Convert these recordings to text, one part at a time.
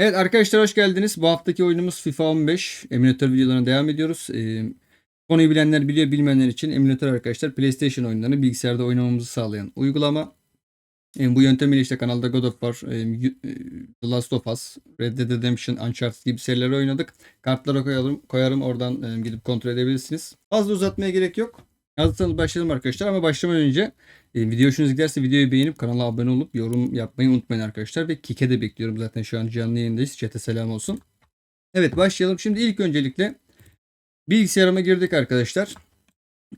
Evet arkadaşlar hoş geldiniz. Bu haftaki oyunumuz FIFA 15. Emülatör videolarına devam ediyoruz. Ee, konuyu bilenler biliyor, bilmeyenler için emülatör arkadaşlar PlayStation oyunlarını bilgisayarda oynamamızı sağlayan uygulama. Ee, bu yöntemiyle işte kanalda God of War, e, y- e, The Last of Us, Red Dead Redemption, Uncharted gibi serileri oynadık. Kartlara koyalım, koyarım oradan gidip kontrol edebilirsiniz. Fazla uzatmaya gerek yok. Hazırsanız başlayalım arkadaşlar ama başlamadan önce e, video hoşunuza giderse videoyu beğenip kanala abone olup yorum yapmayı unutmayın arkadaşlar. Ve Kike de bekliyorum zaten şu an canlı yayındayız. Chat'e selam olsun. Evet başlayalım. Şimdi ilk öncelikle bilgisayarıma girdik arkadaşlar.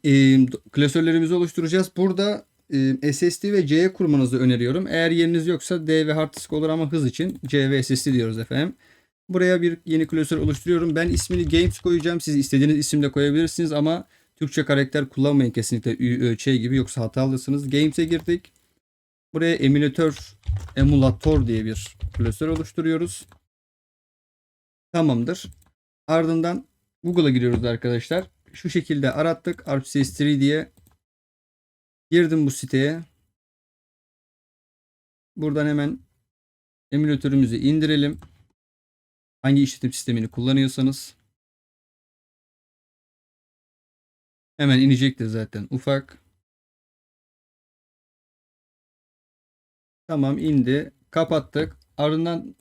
E, klasörlerimizi oluşturacağız. Burada e, SSD ve C kurmanızı öneriyorum. Eğer yeriniz yoksa D ve hard disk olur ama hız için C ve SSD diyoruz efendim. Buraya bir yeni klasör oluşturuyorum. Ben ismini Games koyacağım. Siz istediğiniz isimle koyabilirsiniz ama Türkçe karakter kullanmayın kesinlikle Ü, Ö, Ç gibi yoksa hatalısınız. Games'e girdik. Buraya emülatör, emulator diye bir klasör oluşturuyoruz. Tamamdır. Ardından Google'a giriyoruz arkadaşlar. Şu şekilde arattık. ArcSys 3 diye. Girdim bu siteye. Buradan hemen emülatörümüzü indirelim. Hangi işletim sistemini kullanıyorsanız. Hemen inecektir zaten ufak. Tamam indi. Kapattık. Ardından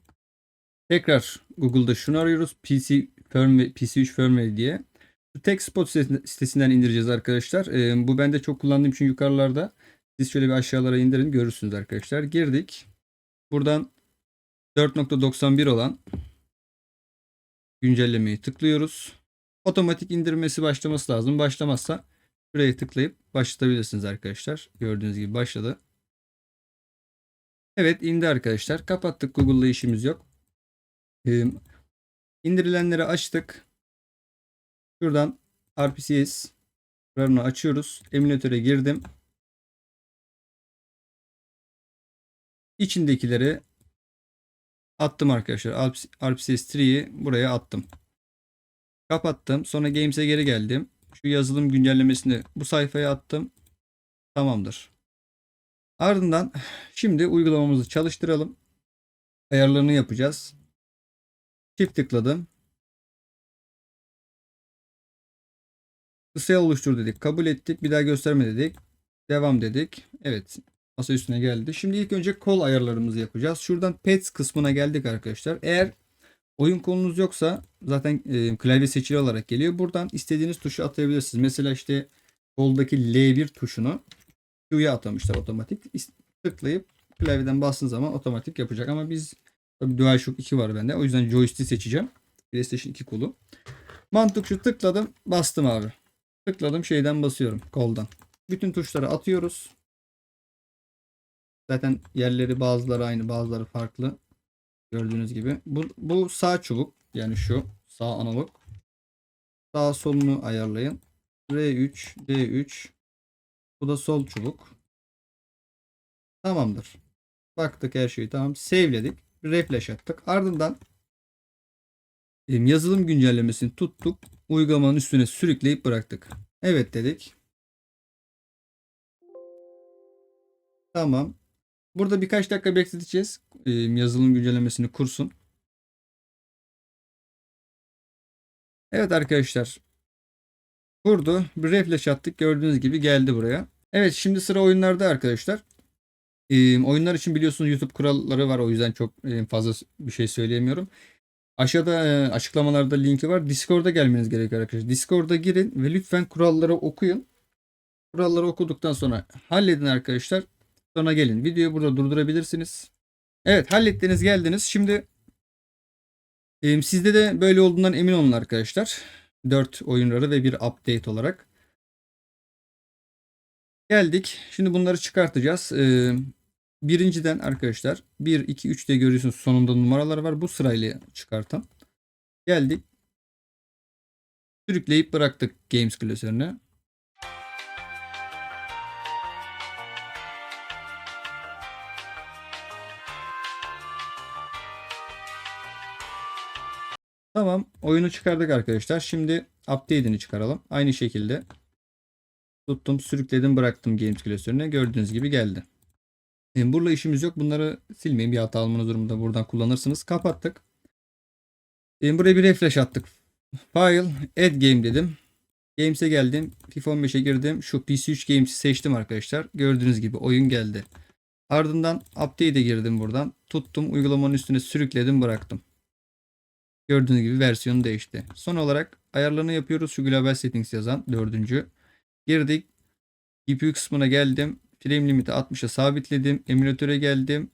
tekrar Google'da şunu arıyoruz. PC firmware, PC3 firmware diye. Şu tek spot sitesi- sitesinden indireceğiz arkadaşlar. Ee, bu ben de çok kullandığım için yukarılarda. Siz şöyle bir aşağılara indirin görürsünüz arkadaşlar. Girdik. Buradan 4.91 olan güncellemeyi tıklıyoruz. Otomatik indirmesi başlaması lazım. Başlamazsa şuraya tıklayıp başlatabilirsiniz arkadaşlar. Gördüğünüz gibi başladı. Evet indi arkadaşlar. Kapattık. Google'la işimiz yok. Ee, indirilenleri açtık. Şuradan RPCS programını açıyoruz. Emülatöre girdim. İçindekileri attım arkadaşlar. RPCS 3'yi buraya attım. Kapattım. Sonra Games'e geri geldim. Şu yazılım güncellemesini bu sayfaya attım. Tamamdır. Ardından şimdi uygulamamızı çalıştıralım. Ayarlarını yapacağız. Çift tıkladım. Kısaya oluştur dedik. Kabul ettik. Bir daha gösterme dedik. Devam dedik. Evet. Masa üstüne geldi. Şimdi ilk önce kol ayarlarımızı yapacağız. Şuradan pets kısmına geldik arkadaşlar. Eğer oyun kolunuz yoksa zaten e, klavye seçili olarak geliyor. Buradan istediğiniz tuşu atayabilirsiniz. Mesela işte koldaki L1 tuşunu Q'ya atamışlar otomatik. Tıklayıp klavyeden bastığınız zaman otomatik yapacak. Ama biz tabii DualShock 2 var bende. O yüzden joystick seçeceğim. PlayStation 2 kolu. Mantık şu tıkladım bastım abi. Tıkladım şeyden basıyorum koldan. Bütün tuşları atıyoruz. Zaten yerleri bazıları aynı bazıları farklı. Gördüğünüz gibi. Bu, bu sağ çubuk. Yani şu sağ analog. Sağ solunu ayarlayın. R3, D3. Bu da sol çubuk. Tamamdır. Baktık her şeyi tamam. Save'ledik. Refresh attık. Ardından yazılım güncellemesini tuttuk. Uygulamanın üstüne sürükleyip bıraktık. Evet dedik. Tamam. Burada birkaç dakika bekleteceğiz. Em, yazılım güncellemesini kursun. Evet arkadaşlar. Kurdu. Bir refresh attık. Gördüğünüz gibi geldi buraya. Evet şimdi sıra oyunlarda arkadaşlar. Ee, oyunlar için biliyorsunuz YouTube kuralları var. O yüzden çok e, fazla bir şey söyleyemiyorum. Aşağıda e, açıklamalarda linki var. Discord'a gelmeniz gerekiyor arkadaşlar. Discord'a girin ve lütfen kuralları okuyun. Kuralları okuduktan sonra halledin arkadaşlar. Sonra gelin. Videoyu burada durdurabilirsiniz. Evet hallettiniz geldiniz. Şimdi e, sizde de böyle olduğundan emin olun arkadaşlar. 4 oyunları ve bir update olarak. Geldik. Şimdi bunları çıkartacağız. Ee, birinciden arkadaşlar 1, 2, 3 diye görüyorsunuz sonunda numaralar var. Bu sırayla çıkartan. Geldik. Sürükleyip bıraktık Games klasörüne. Tamam. Oyunu çıkardık arkadaşlar. Şimdi update'ini çıkaralım. Aynı şekilde tuttum, sürükledim, bıraktım Games klasörüne. Gördüğünüz gibi geldi. E, Burada işimiz yok. Bunları silmeyin. Bir hata almanız durumunda buradan kullanırsınız. Kapattık. E, buraya bir refresh attık. File, add game dedim. Games'e geldim. FIFA 15'e girdim. Şu PC3 Games'i seçtim arkadaşlar. Gördüğünüz gibi oyun geldi. Ardından update'e girdim buradan. Tuttum uygulamanın üstüne sürükledim bıraktım. Gördüğünüz gibi versiyonu değişti. Son olarak ayarlarını yapıyoruz. Şu global settings yazan dördüncü. Girdik. GPU kısmına geldim. Frame limit'i 60'a sabitledim. Emülatöre geldim.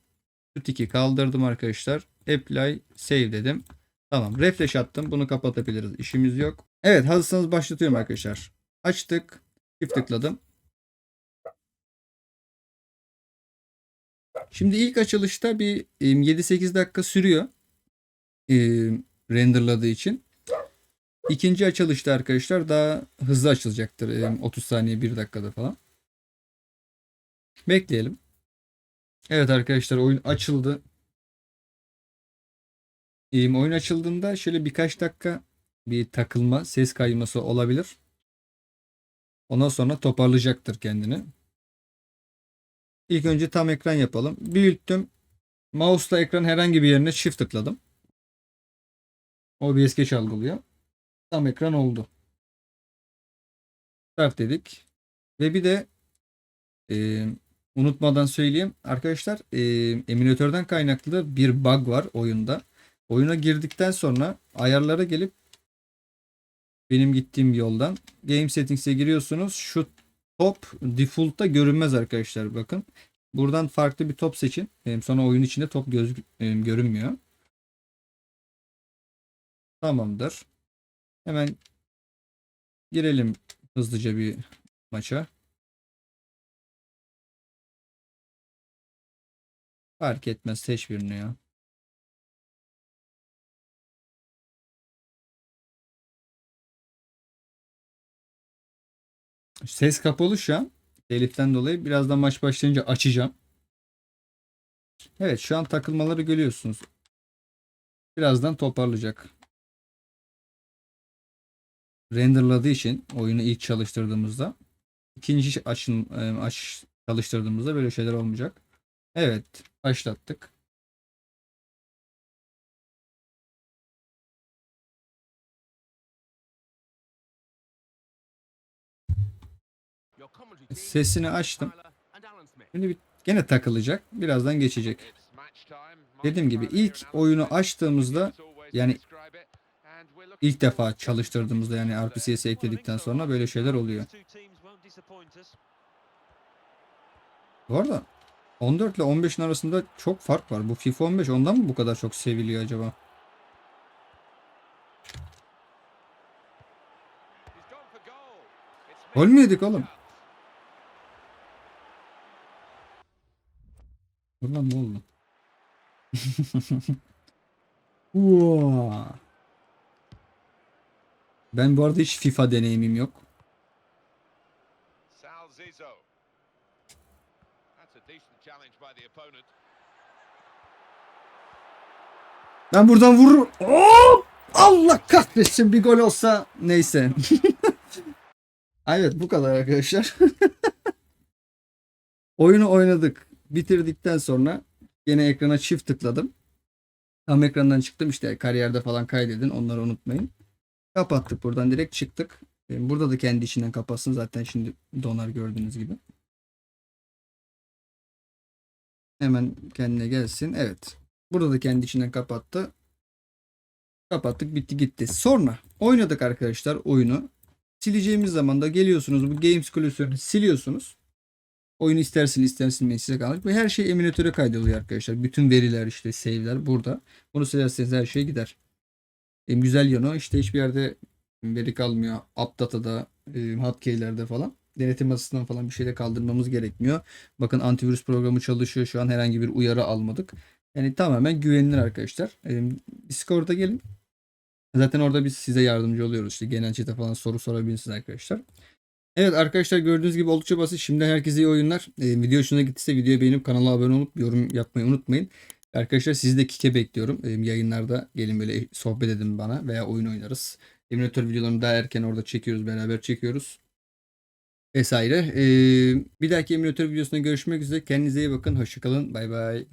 Tiki kaldırdım arkadaşlar. Apply save dedim. Tamam. Refresh attım. Bunu kapatabiliriz. İşimiz yok. Evet hazırsanız başlatıyorum arkadaşlar. Açtık. Çift tıkladım. Şimdi ilk açılışta bir e, 7-8 dakika sürüyor. Renderladığı için. İkinci açılışta arkadaşlar daha hızlı açılacaktır. E, 30 saniye 1 dakikada falan. Bekleyelim. Evet arkadaşlar oyun açıldı. Oyun açıldığında şöyle birkaç dakika bir takılma, ses kayması olabilir. Ondan sonra toparlayacaktır kendini. İlk önce tam ekran yapalım. Büyüttüm. Mouse'la ekran herhangi bir yerine shift tıkladım. OBS geç algılıyor. Tam ekran oldu. Start dedik. Ve bir de e, unutmadan söyleyeyim. Arkadaşlar e, emülatörden kaynaklı bir bug var oyunda. Oyuna girdikten sonra ayarlara gelip benim gittiğim yoldan Game Settings'e giriyorsunuz. Şu top default'ta görünmez arkadaşlar bakın. Buradan farklı bir top seçin. Sonra oyun içinde top göz, e, görünmüyor. Tamamdır. Hemen girelim hızlıca bir maça. Fark etmez seç birini ya. Ses kapalı şu an. Teliften dolayı birazdan maç başlayınca açacağım. Evet şu an takılmaları görüyorsunuz. Birazdan toparlayacak. Renderladığı için oyunu ilk çalıştırdığımızda ikinci açın e, aç çalıştırdığımızda böyle şeyler olmayacak. Evet başlattık. Sesini açtım. Şimdi bir, gene takılacak. Birazdan geçecek. Dediğim gibi ilk oyunu açtığımızda yani ilk defa çalıştırdığımızda yani RPCS'e ekledikten sonra böyle şeyler oluyor. Bu arada 14 ile 15'in arasında çok fark var. Bu FIFA 15 ondan mı bu kadar çok seviliyor acaba? Gol mü yedik oğlum? Dur lan ne oldu? Uaa. Ben bu arada hiç FIFA deneyimim yok. Ben buradan vururum. Oo! Allah kahretsin bir gol olsa neyse. evet bu kadar arkadaşlar. Oyunu oynadık. Bitirdikten sonra yine ekrana çift tıkladım. Tam ekrandan çıktım işte kariyerde falan kaydedin onları unutmayın. Kapattık buradan direkt çıktık. E, Burada da kendi içinden kapatsın zaten şimdi donar gördüğünüz gibi. Hemen kendine gelsin. Evet. Burada da kendi içinden kapattı. Kapattık bitti gitti. Sonra oynadık arkadaşlar oyunu. Sileceğimiz zaman da geliyorsunuz bu Games klasörünü siliyorsunuz. Oyunu istersin istersin size kalır. Bu her şey emülatöre kaydoluyor arkadaşlar. Bütün veriler işte save'ler burada. Bunu silerseniz her şey gider. En güzel yanı işte hiçbir yerde veri kalmıyor. AppData'da, e, hotkey'lerde falan. Denetim masasından falan bir şeyle kaldırmamız gerekmiyor. Bakın antivirüs programı çalışıyor. Şu an herhangi bir uyarı almadık. Yani tamamen güvenilir arkadaşlar. Discord'a gelin. Zaten orada biz size yardımcı oluyoruz. İşte genel chat'e falan soru sorabilirsiniz arkadaşlar. Evet arkadaşlar gördüğünüz gibi oldukça basit. Şimdi herkese iyi oyunlar. E, video hoşuna gittiyse videoyu beğenip kanala abone olup yorum yapmayı unutmayın. Arkadaşlar sizi de kike bekliyorum. E, yayınlarda gelin böyle sohbet edin bana veya oyun oynarız. Emülatör videolarını daha erken orada çekiyoruz. Beraber çekiyoruz. Vesaire. E, bir dahaki emülatör videosunda görüşmek üzere. Kendinize iyi bakın. Hoşçakalın. Bay bay.